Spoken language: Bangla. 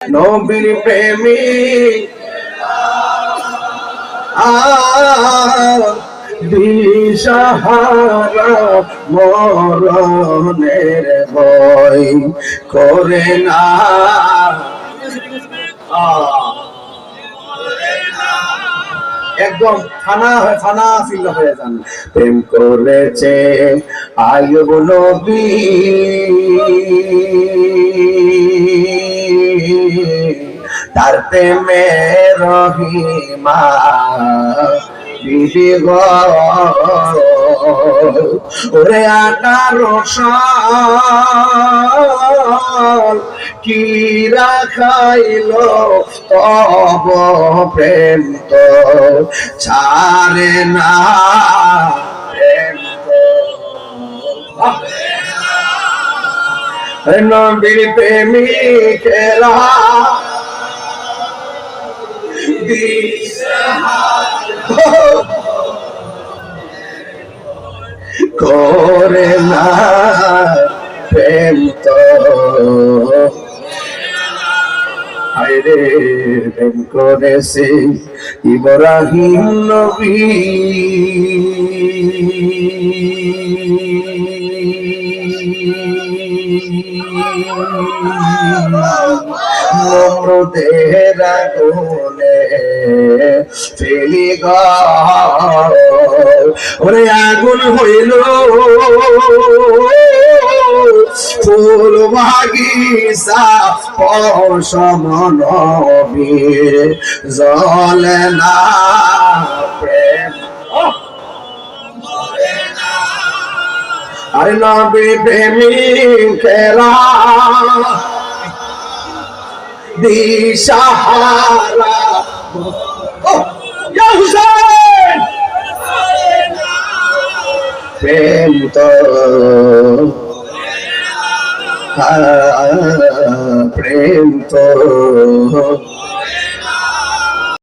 নবীর প্রেমিক দিশাহারা মরণের ভয় করে না। একদম থানা থানা ফিল হয়ে যান। প্রেম করেছে আয়ুব নবী। তার প্রেমে রহিমা বিবি গো। ওরে আঠারো সাল কি রাখাইল তব প্রেম তো ছাড়ে না। নবীর প্রেমিকেরা করে না প্রেম তো। হায়রে প্রেম করেছে ইব্রাহিম নবী। নমরুদের আগুনে ফেলি ওরে আগুন হইল ফুল বাগিচা পশমন জলে না আরে নবী প্রেমিকেরা দিশাহারা। প্রেম তো প্রেম তো